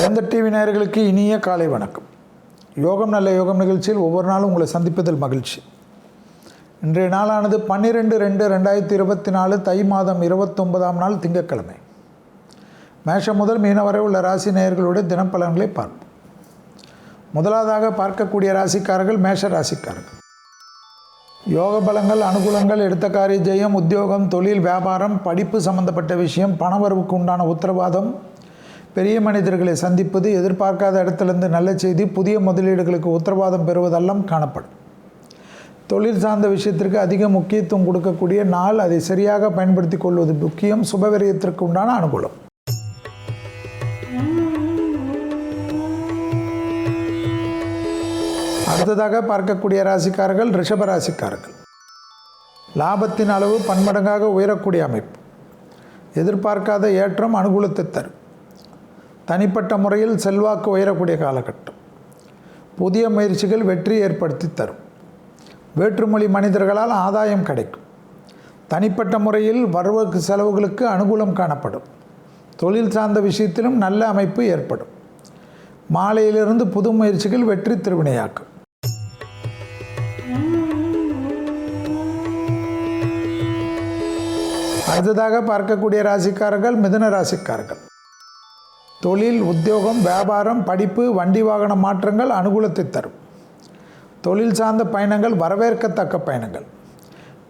வேந்த TV நேயர்களுக்கு இனிய காலை வணக்கம். யோகம் நல்ல யோகம் நிகழ்ச்சியில் ஒவ்வொரு நாளும் உங்களை சந்திப்பதில் மகிழ்ச்சி. இன்றைய நாளானது பன்னிரெண்டு ரெண்டு ரெண்டாயிரத்தி இருபத்தி நாலு தை மாதம் இருபத்தொன்பதாம் நாள் திங்கட்கிழமை. மேஷம் முதல் மீன வரை உள்ள ராசி நேயர்களுடைய தினப்பலன்களை பார்ப்போம். முதலாவதாக பார்க்கக்கூடிய ராசிக்காரர்கள் மேஷ ராசிக்காரர்கள். யோக பலங்கள் அனுகூலங்கள் எடுத்த காரிய ஜெயம் உத்தியோகம் தொழில் வியாபாரம் படிப்பு சம்பந்தப்பட்ட விஷயம் பணவரவுக்கு உண்டான உத்தரவாதம் பெரிய மனிதர்களை சந்திப்பது எதிர்பார்க்காத இடத்திலிருந்து நல்ல செய்தி புதிய முதலீடுகளுக்கு உத்தரவாதம் பெறுவதெல்லாம் காணப்படும். தொழில் சார்ந்த விஷயத்திற்கு அதிக முக்கியத்துவம் கொடுக்கக்கூடிய நாள் அதை சரியாக பயன்படுத்தி கொள்வது முக்கியம். சுபவிரயத்திற்கு உண்டான அனுகூலம். அடுத்ததாக பார்க்கக்கூடிய ராசிக்காரர்கள் ரிஷப ராசிக்காரர்கள். லாபத்தின் அளவு பன்மடங்காக உயரக்கூடிய அமைப்பு. எதிர்பார்க்காத ஏற்றம் அனுகூலத்தை தரும். தனிப்பட்ட முறையில் செல்வாக்கு உயரக்கூடிய காலகட்டம். புதிய முயற்சிகள் வெற்றி ஏற்படுத்தி தரும். வேற்றுமொழி மனிதர்களால் ஆதாயம் கிடைக்கும். தனிப்பட்ட முறையில் வரவுக்கு செலவுகளுக்கு அனுகூலம் காணப்படும். தொழில் சார்ந்த விஷயத்திலும் நல்ல அமைப்பு ஏற்படும். மாலையிலிருந்து புது முயற்சிகள் வெற்றி திருவினையாக்கும். அடுத்ததாக பார்க்கக்கூடிய ராசிக்காரர்கள் மிதன ராசிக்காரர்கள். தொழில் உத்தியோகம் வியாபாரம் படிப்பு வண்டி வாகன மாற்றங்கள் அனுகூலத்தை தரும். தொழில் சார்ந்த பயணங்கள் வரவேற்கத்தக்க பயணங்கள்.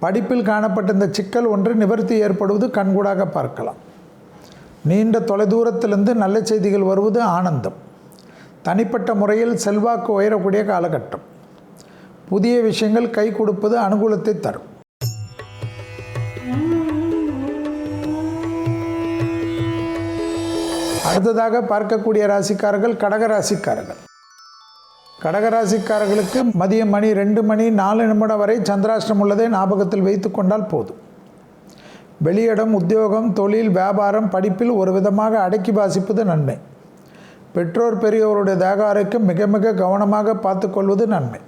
படிப்பில் காணப்பட்ட இந்த சிக்கல் ஒன்று நிவர்த்தி ஏற்படுவது கண்கூடாக பார்க்கலாம். நீண்ட தொலைதூரத்திலிருந்து நல்ல செய்திகள் வருவது ஆனந்தம். தனிப்பட்ட முறையில் செல்வாக்கு உயரக்கூடிய காலகட்டம். புதிய விஷயங்கள் கை கொடுப்பது அனுகூலத்தை தரும். அடுத்ததாக பார்க்கக்கூடிய ராசிக்காரர்கள் கடக ராசிக்காரர்கள். கடக ராசிக்காரர்களுக்கு மதியம் மணி ரெண்டு மணி நாலு நிமிடம் வரை சந்திராஷ்டிரம் உள்ளதை ஞாபகத்தில் வைத்து கொண்டால் போதும். வெளியிடம் உத்தியோகம் தொழில் வியாபாரம் படிப்பில் ஒரு விதமாக அடக்கி வாசிப்பது நன்மை. பெற்றோர் பெரியோருடைய தேக ஆரோக்கியம் மிக மிக கவனமாக பார்த்துக்கொள்வது நன்மை.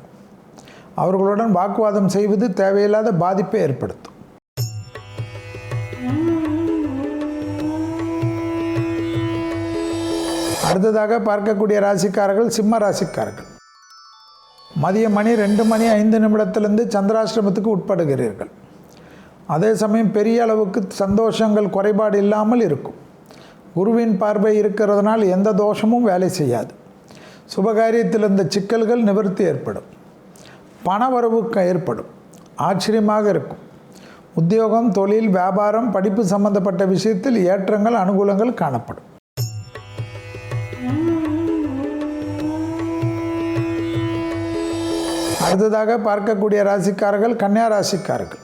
அவர்களுடன் வாக்குவாதம் செய்வது தேவையில்லாத பாதிப்பை ஏற்படுத்தும். அடுத்ததாக பார்க்கக்கூடிய ராசிக்காரர்கள் சிம்ம ராசிக்காரர்கள். மதிய மணி ரெண்டு மணி ஐந்து நிமிடத்திலிருந்து சந்திராசிரமத்துக்கு உட்படுகிறீர்கள். அதே சமயம் பெரிய அளவுக்கு சந்தோஷங்கள் குறைபாடு இல்லாமல் இருக்கும். குருவின் பார்வை இருக்கிறதுனால் எந்த தோஷமும் வேலை செய்யாது. சுபகாரியத்தில் இருந்த சிக்கல்கள் நிவர்த்தி ஏற்படும். பணவரவுக்கு ஏற்படும். ஆச்சரியமாக இருக்கும். உத்தியோகம் தொழில் வியாபாரம் படிப்பு சம்பந்தப்பட்ட விஷயத்தில் ஏற்றங்கள் அனுகூலங்கள் காணப்படும். அடுத்ததாக பார்க்கக்கூடிய ராசிக்காரர்கள் கன்னியா ராசிக்காரர்கள்.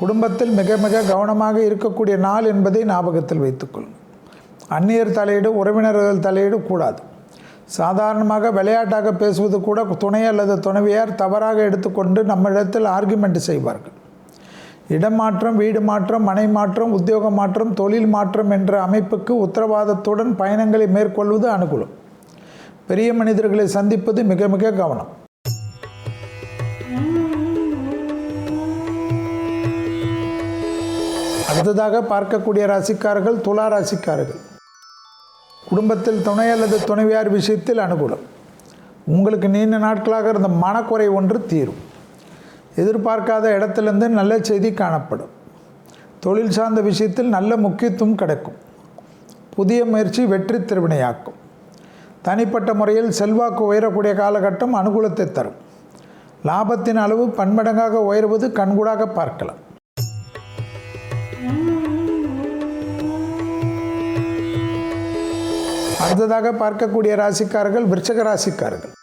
குடும்பத்தில் மிக மிக கவனமாக இருக்கக்கூடிய நாள் என்பதை ஞாபகத்தில் வைத்துக்கொள்ளும். அந்நியர் தலையீடு உறவினர்கள் தலையீடு கூடாது. சாதாரணமாக விளையாட்டாக பேசுவது கூட துணை அல்லது துணைவியார் தவறாக எடுத்துக்கொண்டு நம்மிடத்தில் ஆர்குமெண்ட் செய்வார்கள். இடம் மாற்றம் வீடு மாற்றம் மனை மாற்றம் உத்தியோக மாற்றம் தொழில் மாற்றம் என்ற அமைப்புக்கு உத்தரவாதத்துடன் பயணங்களை மேற்கொள்வது அனுகூலம். பெரிய மனிதர்களை சந்திப்பது மிக மிக கவனம். அடுத்ததாக பார்க்கக்கூடிய ராசிக்காரர்கள் துலா ராசிக்காரர்கள். குடும்பத்தில் துணை அல்லது துணைவியார் விஷயத்தில் அனுகூலம். உங்களுக்கு நீண்ட நாட்களாக இருந்த மனக்குறை ஒன்று தீரும். எதிர்பார்க்காத இடத்துலேருந்து நல்ல செய்தி காணப்படும். தொழில் சார்ந்த விஷயத்தில் நல்ல முக்கியத்துவம் கிடைக்கும். புதிய முயற்சி வெற்றி திருவினையாக்கும். தனிப்பட்ட முறையில் செல்வாக்கு உயரக்கூடிய காலகட்டம் அனுகூலத்தை தரும். லாபத்தின் அளவு பன்மடங்காக உயர்வது கண்கூடாக பார்க்கலாம். அடுத்ததாக பார்க்கக்கூடிய ராசிக்காரர்கள் விருச்சக ராசிக்காரர்கள்.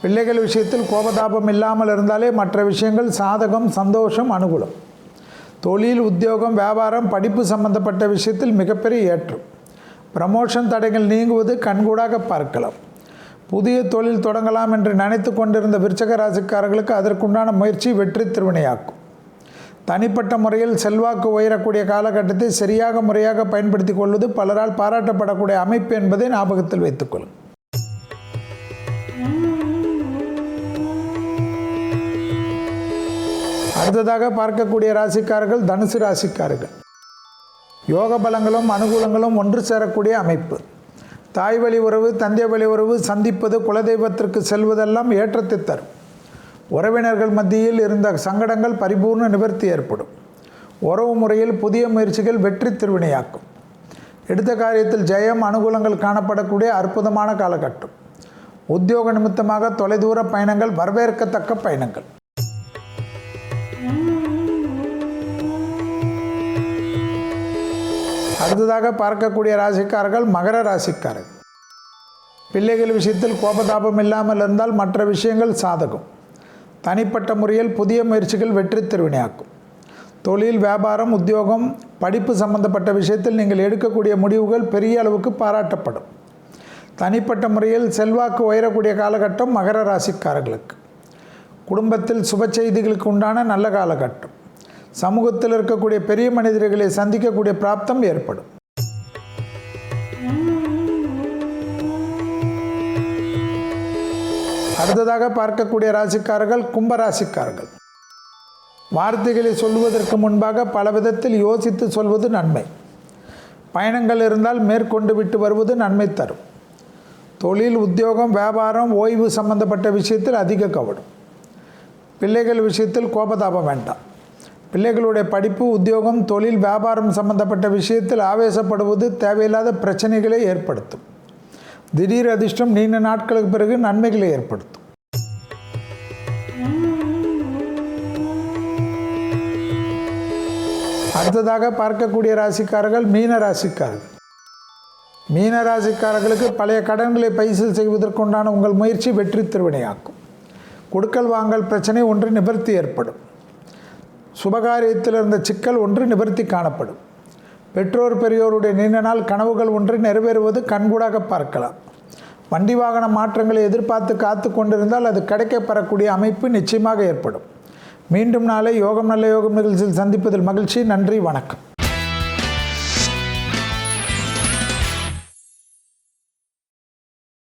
பிள்ளைகள் விஷயத்தில் கோபதாபம் இல்லாமல் இருந்தாலே மற்ற விஷயங்கள் சாதகம் சந்தோஷம் அனுகூலம். தொழில் உத்தியோகம் வியாபாரம் படிப்பு சம்பந்தப்பட்ட விஷயத்தில் மிகப்பெரிய ஏற்றம். ப்ரமோஷன் தடைகள் நீங்குவது கண்கூடாக பார்க்கலாம். புதிய தொழில் தொடங்கலாம் என்று நினைத்து கொண்டிருந்த விருச்சக ராசிக்காரர்களுக்கு அதற்குண்டான முயற்சி வெற்றி திருவினையாக்கும். தனிப்பட்ட முறையில் செல்வாக்கு உயரக்கூடிய காலகட்டத்தை சரியாக முறையாக பயன்படுத்தி கொள்வது பலரால் பாராட்டப்படக்கூடிய அமைப்பு என்பதை ஞாபகத்தில் வைத்துக்கொள்ளும் அடுத்ததாக பார்க்கக்கூடிய ராசிக்காரர்கள் தனுசு ராசிக்காரர்கள். யோக பலங்களும் அனுகூலங்களும் ஒன்று சேரக்கூடிய அமைப்பு. தாய் வழி உறவு தந்தை வழி உறவு சந்திப்பது குலதெய்வத்திற்கு செல்வதெல்லாம் ஏற்றத்தை தரும். உறவினர்கள் மத்தியில் இருந்த சங்கடங்கள் பரிபூர்ண நிவர்த்தி ஏற்படும். உறவு முறையில் புதிய முயற்சிகள் வெற்றி திருவினையாக்கும். எடுத்த காரியத்தில் ஜெயம் அனுகூலங்கள் காணப்படக்கூடிய அற்புதமான காலகட்டம். உத்தியோக நிமித்தமாக தொலைதூர பயணங்கள் வரவேற்கத்தக்க பயணங்கள். அடுத்ததாக பார்க்கக்கூடிய ராசிக்காரர்கள் மகர ராசிக்காரர்கள். பிள்ளைகள் விஷயத்தில் கோபதாபம் இல்லாமல் இருந்தால் மற்ற விஷயங்கள் சாதகம். தனிப்பட்ட முறையில் புதிய முயற்சிகள் வெற்றி திருவினையாக்கும். தொழில் வியாபாரம் உத்தியோகம் படிப்பு சம்பந்தப்பட்ட விஷயத்தில் நீங்கள் எடுக்கக்கூடிய முடிவுகள் பெரிய அளவுக்கு பாராட்டப்படும். தனிப்பட்ட முறையில் செல்வாக்கு உயரக்கூடிய காலகட்டம் மகர ராசிக்காரர்களுக்கு. குடும்பத்தில் சுப செய்திகளுக்கு உண்டான நல்ல காலகட்டம். சமூகத்தில் இருக்கக்கூடிய பெரிய மனிதர்களை சந்திக்கக்கூடிய பிராப்தம் ஏற்படும். அடுத்ததாக பார்க்கக்கூடிய ராசிக்காரர்கள் கும்பராசிக்காரர்கள். வார்த்தைகளை சொல்வதற்கு முன்பாக பல விதத்தில் யோசித்து சொல்வது நன்மை. பயணங்கள் இருந்தால் மேற்கொண்டு விட்டு வருவது நன்மை தரும். தொழில் உத்தியோகம் வியாபாரம் ஓய்வு சம்பந்தப்பட்ட விஷயத்தில் அதிக கவனம். பிள்ளைகள் விஷயத்தில் கோபதாபம் வேண்டாம். பிள்ளைகளுடைய படிப்பு உத்தியோகம் தொழில் வியாபாரம் சம்பந்தப்பட்ட விஷயத்தில் ஆவேசப்படுவது தேவையில்லாத பிரச்சனைகளை ஏற்படுத்தும். திடீர் அதிர்ஷ்டம் நீண்ட நாட்களுக்கு பிறகு நன்மைகளை ஏற்படுத்தும். அடுத்ததாக பார்க்கக்கூடிய ராசிக்காரர்கள் மீன ராசிக்காரர்கள். மீன ராசிக்காரர்களுக்கு பழைய கடன்களை பைசல் செய்வதற்குண்டான உங்கள் முயற்சி வெற்றி திருவினையாக்கும். கொடுக்கல் வாங்கல் பிரச்சனை ஒன்று நிவர்த்தி ஏற்படும். சுபகாரியத்தில் இருந்த சிக்கல் ஒன்று நிவர்த்தி காணப்படும். பெற்றோர் பெரியோருடைய நீண்ட நாள் கனவுகள் ஒன்று நிறைவேறுவது கண்கூடாக பார்க்கலாம். வண்டி வாகன மாற்றங்களை எதிர்பார்த்து காத்து கொண்டிருந்தால் அது கிடைக்கப்பெறக்கூடிய அமைப்பு நிச்சயமாக ஏற்படும். மீண்டும் நாளை யோகம் நல்ல யோகம் நிகழ்ச்சியில் சந்திப்பதில் மகிழ்ச்சி. நன்றி. வணக்கம்.